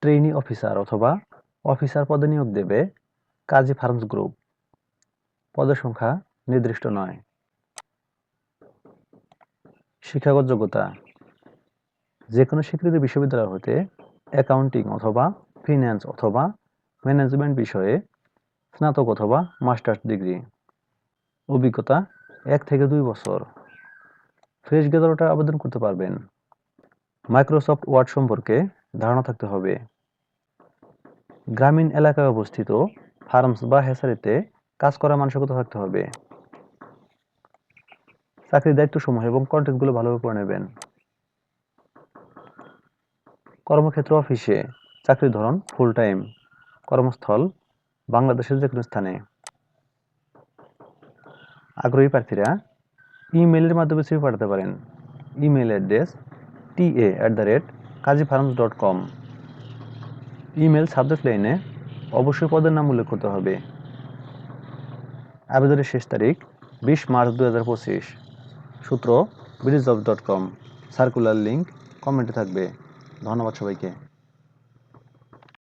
Trainee officer অথবা officer পদে নিয়োগ দেবে কাজী ফার্মস গ্রুপ পদের সংখ্যা নির্দিষ্ট নয়। শিক্ষাগত যোগ্যতা। যে কোনো স্বীকৃত বিশ্ববিদ্যালয় হতে অ্যাকাউন্টিং অথবা ফিন্যান্স অথবা ম্যানেজমেন্ট বিষয়ে স্নাতক অথবা মাস্টার্স ডিগ্রি অভিজ্ঞতা এক থেকে দুই বছর। ফ্রেশ গ্যাদারটা আবেদন করতে পারবেন। মাইক্রোসফট ওয়ার্ড সম্পর্কে ধারণা থাকতে হবে। গ্রামীণ এলাকায় অবস্থিত ফার্মস বা হ্যাসারিতে কাজ করার মানসিকতা থাকতে হবে। চাকরির দায়িত্ব সমূহ এবং কন্টেন্টগুলো ভালোভাবে পড়ে নেবেন। কর্মক্ষেত্র অফিসে চাকরির ধরন ফুল টাইম কর্মস্থল বাংলাদেশের যে কোনো স্থানে। আগ্রহী প্রার্থীরা ইমেইলের মাধ্যমে সিভি পাঠাতে পারেন। Email address T a at the rate Kazi farms dot com. Email subject line অবশ্যই পদের নাম উল্লেখ করতে হবে। আবেদনের শেষ তারিখ বিশ মার্চ দু হাজার পঁচিশ। সূত্র BD job dot com circular link কমেন্টে থাকবে। ধন্যবাদ সবাইকে।